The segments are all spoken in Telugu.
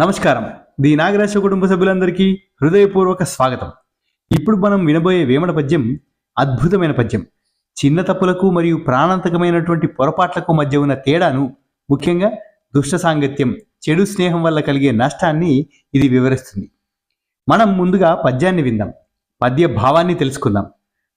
నమస్కారం. ది నాగరాజు కుటుంబ సభ్యులందరికీ హృదయపూర్వక స్వాగతం. ఇప్పుడు మనం వినబోయే వేమన పద్యం అద్భుతమైన పద్యం. చిన్న తప్పులకు మరియు ప్రాణాంతకమైనటువంటి పొరపాట్లకు మధ్య ఉన్న తేడాను ముఖ్యంగా దుష్ట సాంగత్యం చెడు స్నేహం వల్ల కలిగే నష్టాన్ని ఇది వివరిస్తుంది. మనం ముందుగా పద్యాన్ని విందాం. పద్య భావాన్ని తెలుసుకుందాం.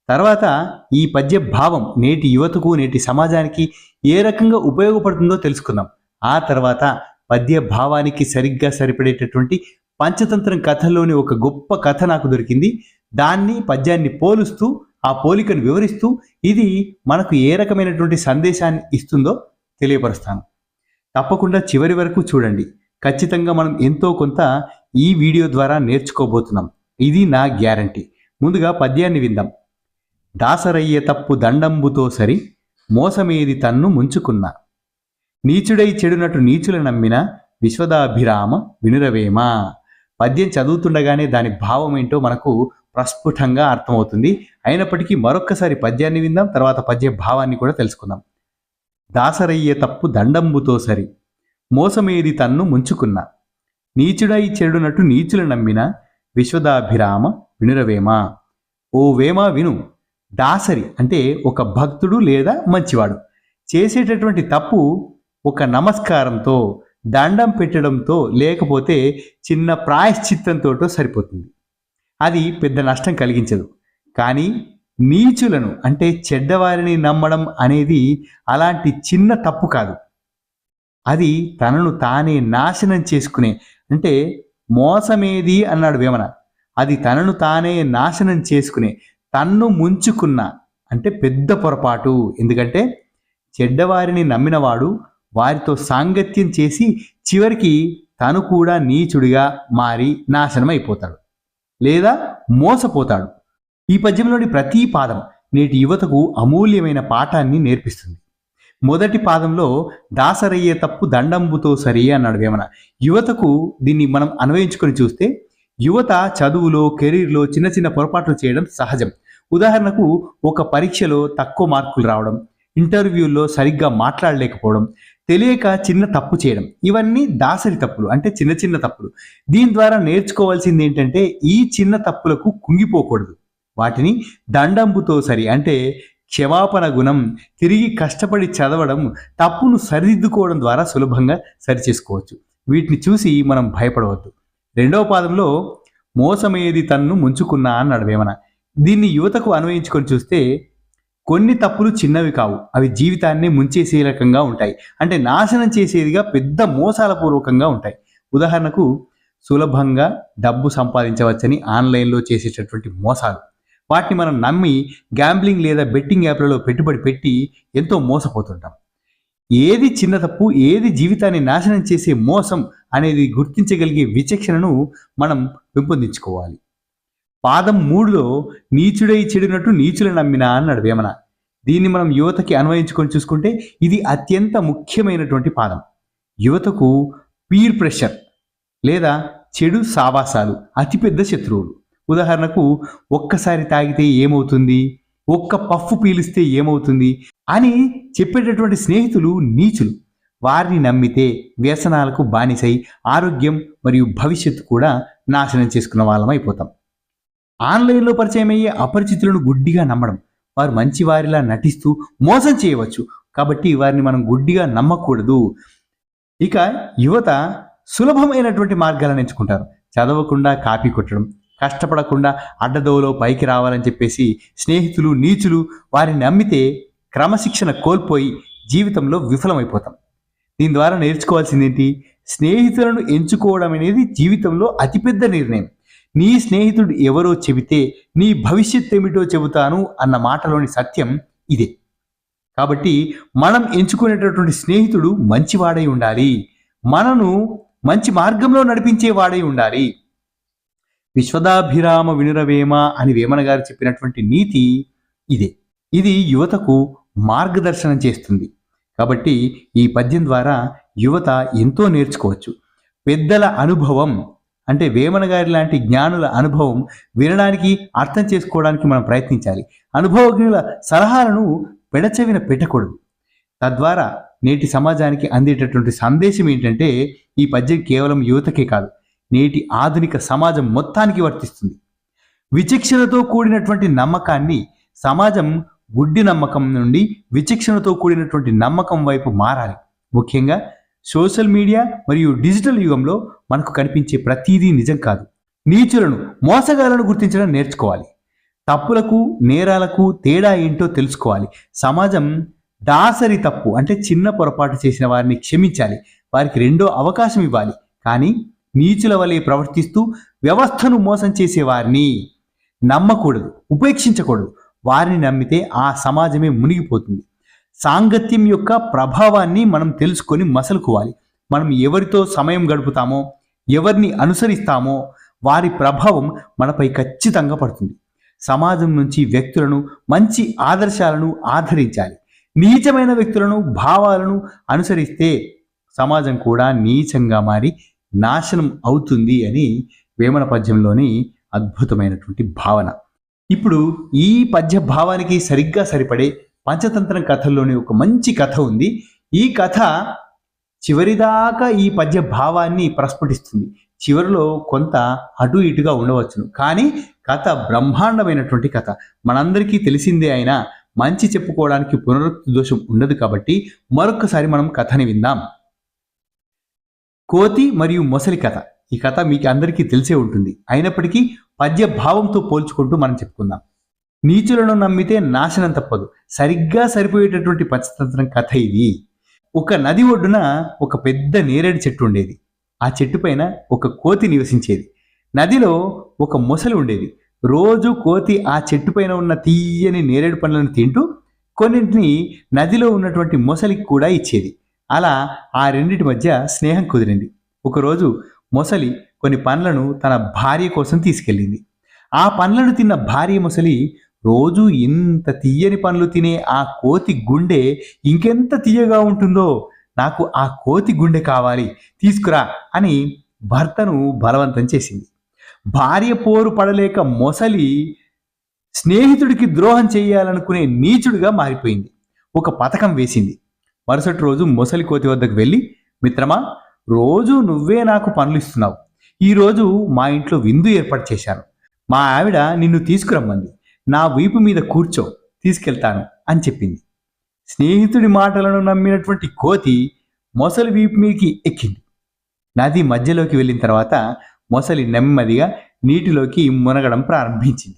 తర్వాత ఈ పద్య భావం నేటి యువతకు నేటి సమాజానికి ఏ రకంగా ఉపయోగపడుతుందో తెలుసుకుందాం. ఆ తర్వాత పద్య భావానికి సరిగ్గా సరిపడేటటువంటి పంచతంత్రం కథల్లోని ఒక గొప్ప కథ నాకు దొరికింది. దాన్ని పద్యాన్ని పోలుస్తూ ఆ పోలికను వివరిస్తూ ఇది మనకు ఏ రకమైనటువంటి సందేశాన్ని ఇస్తుందో తెలియపరుస్తాను. తప్పకుండా చివరి వరకు చూడండి. ఖచ్చితంగా మనం ఎంతో కొంత ఈ వీడియో ద్వారా నేర్చుకోబోతున్నాం. ఇది నా గ్యారంటీ. ముందుగా పద్యాన్ని విందాం. దాసరయ్య తప్పు దండంబుతో సరి మోసమేది తన్ను ముంచుకున్నా. నీచుడై చెడునటు నీచుల నమ్మిన విశ్వదాభిరామ వినురవేమ. పద్యం చదువుతుండగానే దాని భావం ఏంటో మనకు ప్రస్ఫుటంగా అర్థమవుతుంది. అయినప్పటికీ మరొక్కసారి పద్యాన్ని విందాం తర్వాత పద్య భావాన్ని కూడా తెలుసుకుందాం. దాసరయ్యే తప్పు దండంబుతో సరి మోసమేది తన్ను ముంచుకున్న. నీచుడై చెడునటు నీచుల నమ్మిన విశ్వదాభిరామ వినురవేమ. ఓ వేమ విను దాసరి అంటే ఒక భక్తుడు లేదా మంచివాడు. చేసేటటువంటి తప్పు ఒక నమస్కారంతో దండం పెట్టడంతో లేకపోతే చిన్న ప్రాయశ్చిత్తంతో సరిపోతుంది. అది పెద్ద నష్టం కలిగించదు. కానీ నీచులను అంటే చెడ్డవారిని నమ్మడం అనేది అలాంటి చిన్న తప్పు కాదు. అది తనను తానే నాశనం చేసుకునే అంటే మోసమేది అన్నాడు వేమన. అది తనను తానే నాశనం చేసుకునే తన్ను ముంచుకున్న అంటే పెద్ద పొరపాటు. ఎందుకంటే చెడ్డవారిని నమ్మినవాడు వారితో సాంగత్యం చేసి చివరికి తను కూడా నీచుడిగా మారి నాశనం అయిపోతాడు లేదా మోసపోతాడు. ఈ పద్యంలోని ప్రతి పాదం నేటి యువతకు అమూల్యమైన పాఠాన్ని నేర్పిస్తుంది. మొదటి పాదంలో దాసరయ్యే తప్పు దండంబుతో సరి అన్నాడు వేమన. యువతకు దీన్ని మనం అన్వయించుకొని చూస్తే యువత చదువులో కెరీర్లో చిన్న చిన్న పొరపాట్లు చేయడం సహజం. ఉదాహరణకు ఒక పరీక్షలో తక్కువ మార్కులు రావడం ఇంటర్వ్యూల్లో సరిగ్గా మాట్లాడలేకపోవడం తెలియక చిన్న తప్పు చేయడం. ఇవన్నీ దాసరి తప్పులు. అంటే చిన్న చిన్న తప్పులు. దీని ద్వారా నేర్చుకోవాల్సింది ఏంటంటే ఈ చిన్న తప్పులకు కుంగిపోకూడదు. వాటిని దండంబుతో సరి అంటే క్షమాపణ గుణం తిరిగి కష్టపడి చదవడం తప్పును సరిదిద్దుకోవడం ద్వారా సులభంగా సరిచేసుకోవచ్చు. వీటిని చూసి మనం భయపడవద్దు. రెండవ పాదంలో మోసమయ్యేది తన్ను ముంచుకున్నా అన్నాడు వేమన. దీన్ని యువతకు అన్వయించుకొని చూస్తే కొన్ని తప్పులు చిన్నవి కావు. అవి జీవితాన్ని ముంచేసే రకంగా ఉంటాయి. అంటే నాశనం చేసేదిగా పెద్ద మోసాల పూర్వకంగా ఉంటాయి. ఉదాహరణకు సులభంగా డబ్బు సంపాదించవచ్చని ఆన్లైన్లో చేసేటటువంటి మోసాలు. వాటిని మనం నమ్మి గ్యాంబ్లింగ్ లేదా బెట్టింగ్ యాప్లలో పెట్టుబడి పెట్టి ఎంతో మోసపోతుంటాం. ఏది చిన్న తప్పు ఏది జీవితాన్ని నాశనం చేసే మోసం అనేది గుర్తించగలిగే విచక్షణను మనం పెంపొందించుకోవాలి. పాదం మూడులో నీచుడై చెడినట్టు నీచులు నమ్మినా అన్నాడు వేమన. దీన్ని మనం యువతకి అన్వయించుకొని చూసుకుంటే ఇది అత్యంత ముఖ్యమైనటువంటి పాదం. యువతకు పీర్ ప్రెషర్ లేదా చెడు సావాసాలు అతిపెద్ద శత్రువులు. ఉదాహరణకు ఒక్కసారి తాగితే ఏమవుతుంది? ఒక్క పఫ్ఫు పీలిస్తే ఏమవుతుంది? అని చెప్పేటటువంటి స్నేహితులు నీచులు. వారిని నమ్మితే వ్యసనాలకు బానిసై ఆరోగ్యం మరియు భవిష్యత్తు కూడా నాశనం చేసుకున్న వాళ్ళం అయిపోతాం. ఆన్లైన్లో పరిచయం అయ్యే అపరిచితులను గుడ్డిగా నమ్మడం. వారు మంచివారిలా నటిస్తూ మోసం చేయవచ్చు. కాబట్టి వారిని మనం గుడ్డిగా నమ్మకూడదు. ఇక యువత సులభమైనటువంటి మార్గాలను ఎంచుకుంటారు. చదవకుండా కాపీ కొట్టడం కష్టపడకుండా అడ్డదోవలో పైకి రావాలని చెప్పేసి స్నేహితులు నీచులు వారిని నమ్మితే క్రమశిక్షణ కోల్పోయి జీవితంలో విఫలమైపోతాం. దీని ద్వారా నేర్చుకోవాల్సింది ఏంటి స్నేహితులను ఎంచుకోవడం అనేది జీవితంలో అతిపెద్ద నిర్ణయం. నీ స్నేహితుడు ఎవరో చెబితే నీ భవిష్యత్ ఏమిటో చెబుతాను అన్న మాటలోని సత్యం ఇదే. కాబట్టి మనం ఎంచుకునేటటువంటి స్నేహితుడు మంచివాడై ఉండాలి. మనను మంచి మార్గంలో నడిపించే వాడై ఉండాలి. విశ్వదాభిరామ వినురవేమ అని వేమన గారు చెప్పినటువంటి నీతి ఇదే. ఇది యువతకు మార్గదర్శనం చేస్తుంది. కాబట్టి ఈ పద్యం ద్వారా యువత ఎంతో నేర్చుకోవచ్చు. పెద్దల అనుభవం అంటే వేమన గారి లాంటి జ్ఞానుల అనుభవం వినడానికి అర్థం చేసుకోవడానికి మనం ప్రయత్నించాలి. అనుభవజ్ఞుల సలహాలను పెడచెవిన పెట్టకూడదు. తద్వారా నేటి సమాజానికి అందేటటువంటి సందేశం ఏంటంటే ఈ పద్యం కేవలం యువతకే కాదు నేటి ఆధునిక సమాజం మొత్తానికి వర్తిస్తుంది. విచక్షణతో కూడినటువంటి నమ్మకాన్ని సమాజం గుడ్డి నమ్మకం నుండి విచక్షణతో కూడినటువంటి నమ్మకం వైపు మారాలి. ముఖ్యంగా సోషల్ మీడియా మరియు డిజిటల్ యుగంలో మనకు కనిపించే ప్రతిదీ నిజం కాదు. నీచులను మోసగాలను గుర్తించడం నేర్చుకోవాలి. తప్పులకు నేరాలకు తేడా ఏంటో తెలుసుకోవాలి. సమాజం దాసరి తప్పు అంటే చిన్న పొరపాటు చేసిన వారిని క్షమించాలి. వారికి రెండో అవకాశం ఇవ్వాలి. కానీ నీచుల వలె ప్రవర్తిస్తూ వ్యవస్థను మోసం చేసే వారిని నమ్మకూడదు ఉపేక్షించకూడదు. వారిని నమ్మితే ఆ సమాజమే మునిగిపోతుంది. సాంగత్యం యొక్క ప్రభావాన్ని మనం తెలుసుకొని మసలుకోవాలి. మనం ఎవరితో సమయం గడుపుతామో ఎవరిని అనుసరిస్తామో వారి ప్రభావం మనపై ఖచ్చితంగా పడుతుంది. సమాజం నుంచి వ్యక్తులను మంచి ఆదర్శాలను ఆదరించాలి. నీచమైన వ్యక్తులను భావాలను అనుసరిస్తే సమాజం కూడా నీచంగా మారి నాశనం అవుతుంది అని వేమన పద్యంలోని అద్భుతమైనటువంటి భావన. ఇప్పుడు ఈ పద్య భావానికి సరిగ్గా సరిపడే పంచతంత్రం కథల్లోని ఒక మంచి కథ ఉంది. ఈ కథ చివరిదాకా ఈ పద్య భావాన్ని ప్రస్ఫుటిస్తుంది. చివరిలో కొంత అటు ఇటుగా ఉండవచ్చును. కానీ కథ బ్రహ్మాండమైనటువంటి కథ. మనందరికీ తెలిసిందే అయినా మంచి చెప్పుకోవడానికి పునరుక్తి దోషం ఉండదు కాబట్టి మరొకసారి మనం కథని విందాం. కోతి మరియు మొసలి కథ. ఈ కథ మీకు అందరికీ తెలిసే ఉంటుంది. అయినప్పటికీ పద్య భావంతో పోల్చుకుంటూ మనం చెప్పుకుందాం. నీచులను నమ్మితే నాశనం తప్పదు. సరిగ్గా సరిపోయేటటువంటి పంచతంత్రం కథ ఇది. ఒక నది ఒడ్డున ఒక పెద్ద నేరేడు చెట్టు ఉండేది. ఆ చెట్టు పైన ఒక కోతి నివసించేది. నదిలో ఒక మొసలి ఉండేది. రోజు కోతి ఆ చెట్టు పైన ఉన్న తీయని నేరేడు పండ్లను తింటూ కొన్నింటిని నదిలో ఉన్నటువంటి మొసలికి కూడా ఇచ్చేది. అలా ఆ రెండిటి మధ్య స్నేహం కుదిరింది. ఒకరోజు మొసలి కొన్ని పండ్లను తన భార్య కోసం తీసుకెళ్ళింది. ఆ పండ్లను తిన్న భార్య మొసలి రోజు ఇంత తీయని పండ్లు తినే ఆ కోతి గుండె ఇంకెంత తీయగా ఉంటుందో నాకు ఆ కోతి గుండె కావాలి తీసుకురా అని భర్తను బలవంతం చేసింది. భార్య పోరు పడలేక మొసలి స్నేహితుడికి ద్రోహం చేయాలనుకునే నీచుడిగా మారిపోయింది. ఒక పథకం వేసింది. మరుసటి రోజు మొసలి కోతి వద్దకు వెళ్ళి మిత్రమా రోజు నువ్వే నాకు పనులు ఇస్తున్నావు. ఈరోజు మా ఇంట్లో విందు ఏర్పాటు చేశాను. మా ఆవిడ నిన్ను తీసుకురమ్మంది. నా వీపు మీద కూర్చో తీసుకెళ్తాను అని చెప్పింది. స్నేహితుడి మాటలను నమ్మినటువంటి కోతి మొసలి వీపు మీదకి ఎక్కింది. నది మధ్యలోకి వెళ్ళిన తర్వాత మొసలి నెమ్మదిగా నీటిలోకి మునగడం ప్రారంభించింది.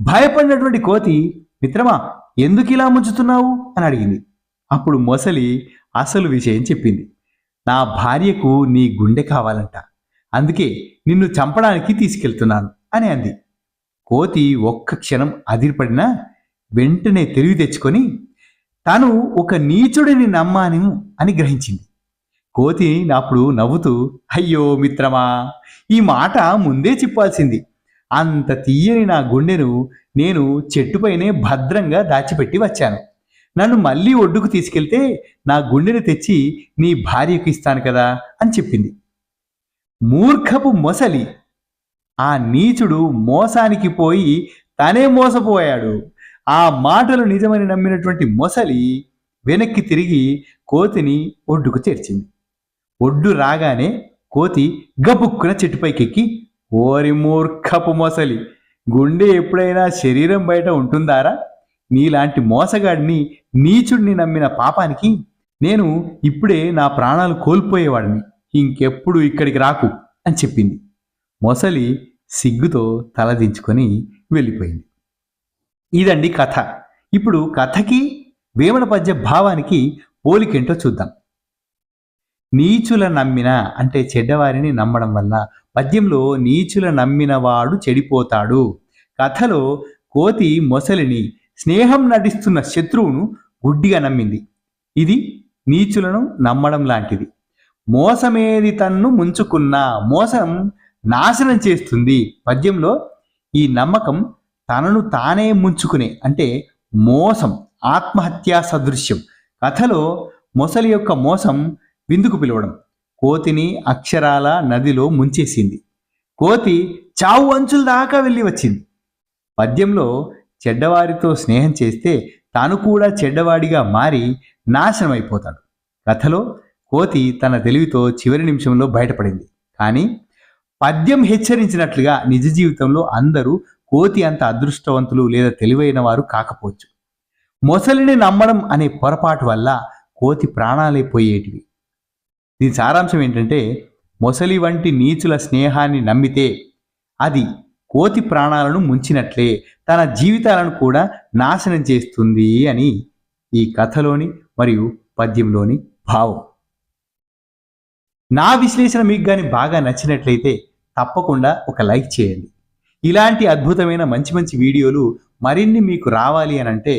భయపడినటువంటి కోతి మిత్రమా ఎందుకు ఇలా ముంచుతున్నావు? అని అడిగింది. అప్పుడు మొసలి అసలు విషయం చెప్పింది. నా భార్యకు నీ గుండె కావాలంట. అందుకే నిన్ను చంపడానికి తీసుకెళ్తున్నాను అని అంది. కోతి ఒక్క క్షణం అదిరిపడినా వెంటనే తెలివి తెచ్చుకొని తాను ఒక నీచుడిని నమ్మాను అని గ్రహించింది. కోతి అప్పుడు నవ్వుతూ అయ్యో మిత్రమా ఈ మాట ముందే చెప్పాల్సింది. అంత తీయని నా గుండెను నేను చెట్టుపైనే భద్రంగా దాచిపెట్టి వచ్చాను. నన్ను మళ్ళీ ఒడ్డుకు తీసుకెళ్తే నా గుండెను తెచ్చి నీ భార్యకు ఇస్తాను కదా అని చెప్పింది. మూర్ఖపు మొసలి ఆ నీచుడు మోసానికి పోయి తనే మోసపోయాడు. ఆ మాటలు నిజమని నమ్మినటువంటి మొసలి వెనక్కి తిరిగి కోతిని ఒడ్డుకు చేర్చింది. ఒడ్డు రాగానే కోతి గబుక్కున చెట్టుపైకెక్కి ఓరి మూర్ఖపు మొసలి గుండె ఎప్పుడైనా శరీరం బయట ఉంటుందారా? నీలాంటి మోసగాడిని నీచుడిని నమ్మిన పాపానికి నేను ఇప్పుడే నా ప్రాణాలు కోల్పోయేవాడిని. ఇంకెప్పుడు ఇక్కడికి రాకు అని చెప్పింది. మొసలి సిగ్గుతో తలదించుకొని వెళ్ళిపోయింది. ఇదండి కథ. ఇప్పుడు కథకి వేమన పద్య భావానికి పోలికేంటో చూద్దాం. నీచుల నమ్మిన అంటే చెడ్డవారిని నమ్మడం వల్ల పద్యంలో నీచుల నమ్మినవాడు చెడిపోతాడు. కథలో కోతి మొసలిని స్నేహం నటిస్తున్న శత్రువును గుడ్డిగా నమ్మింది. ఇది నీచులను నమ్మడం లాంటిది. మోసమేది తన్ను ముంచుకున్నా మోసం నాశనం చేస్తుంది. పద్యంలో ఈ నమ్మకం తనను తానే ముంచుకునే అంటే మోసం ఆత్మహత్యా సదృశ్యం. కథలో మొసలి యొక్క మోసం విందుకు పిలవడం. కోతిని అక్షరాల నదిలో ముంచేసింది. కోతి చావు అంచుల దాకా వెళ్ళి వచ్చింది. పద్యంలో చెడ్డవారితో స్నేహం చేస్తే తాను కూడా చెడ్డవాడిగా మారి నాశనం అయిపోతాడు కథలో కోతి తన తెలివితో చివరి నిమిషంలో బయటపడింది. కానీ పద్యం హెచ్చరించినట్లుగా నిజ జీవితంలో అందరూ కోతి అంత అదృష్టవంతులు లేదా తెలివైన వారు కాకపోవచ్చు. మొసలిని నమ్మడం అనే పొరపాటు వల్ల కోతి ప్రాణాలే పోయేటివి. దీని సారాంశం ఏంటంటే మొసలి వంటి నీచుల స్నేహాన్ని నమ్మితే అది కోతి ప్రాణాలను ముంచినట్లే తన జీవితాలను కూడా నాశనం చేస్తుంది అని ఈ కథలోని మరియు పద్యంలోని భావం. నా విశ్లేషణ మీకు కానీ బాగా నచ్చినట్లయితే తప్పకుండా ఒక లైక్ చేయండి. ఇలాంటి అద్భుతమైన మంచి మంచి వీడియోలు మరిన్ని మీకు రావాలి అని అంటే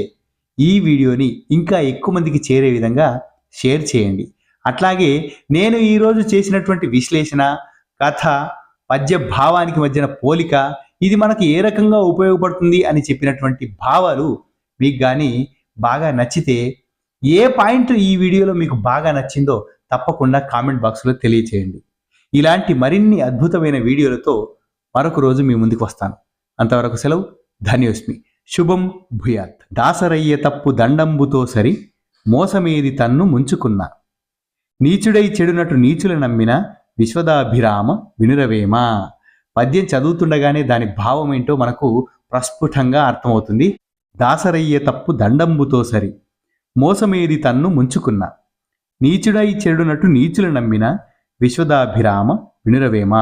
ఈ వీడియోని ఇంకా ఎక్కువ మందికి చేరే విధంగా షేర్ చేయండి. అట్లాగే నేను ఈరోజు చేసినటువంటి విశ్లేషణ కథ పద్య భావానికి మధ్యన పోలిక ఇది మనకు ఏ రకంగా ఉపయోగపడుతుంది అని చెప్పినటువంటి భావాలు మీకు కానీ బాగా నచ్చితే ఏ పాయింట్ ఈ వీడియోలో మీకు బాగా నచ్చిందో తప్పకుండా కామెంట్ బాక్స్లో తెలియచేయండి. ఇలాంటి మరిన్ని అద్భుతమైన వీడియోలతో మరొక రోజు మీ ముందుకు వస్తాను. అంతవరకు సెలవు. ధన్యోస్మి. శుభం భూయాత్. దాసరయ్య తప్పు దండంబుతో సరి మోసమేది తన్ను ముంచుకున్నా. నీచుడై చెడునటు నీచుల నమ్మిన విశ్వదాభిరామ వినురవేమ? పద్యం చదువుతుండగానే దాని భావం ఏంటో మనకు ప్రస్ఫుటంగా అర్థమవుతుంది. దాసరయ్య తప్పు దండంబుతో సరి మోసమేది తన్ను ముంచుకున్నా. నీచుడై చెడునట్టు నీచుల నమ్మిన విశ్వదాభిరామ వినురవేమ.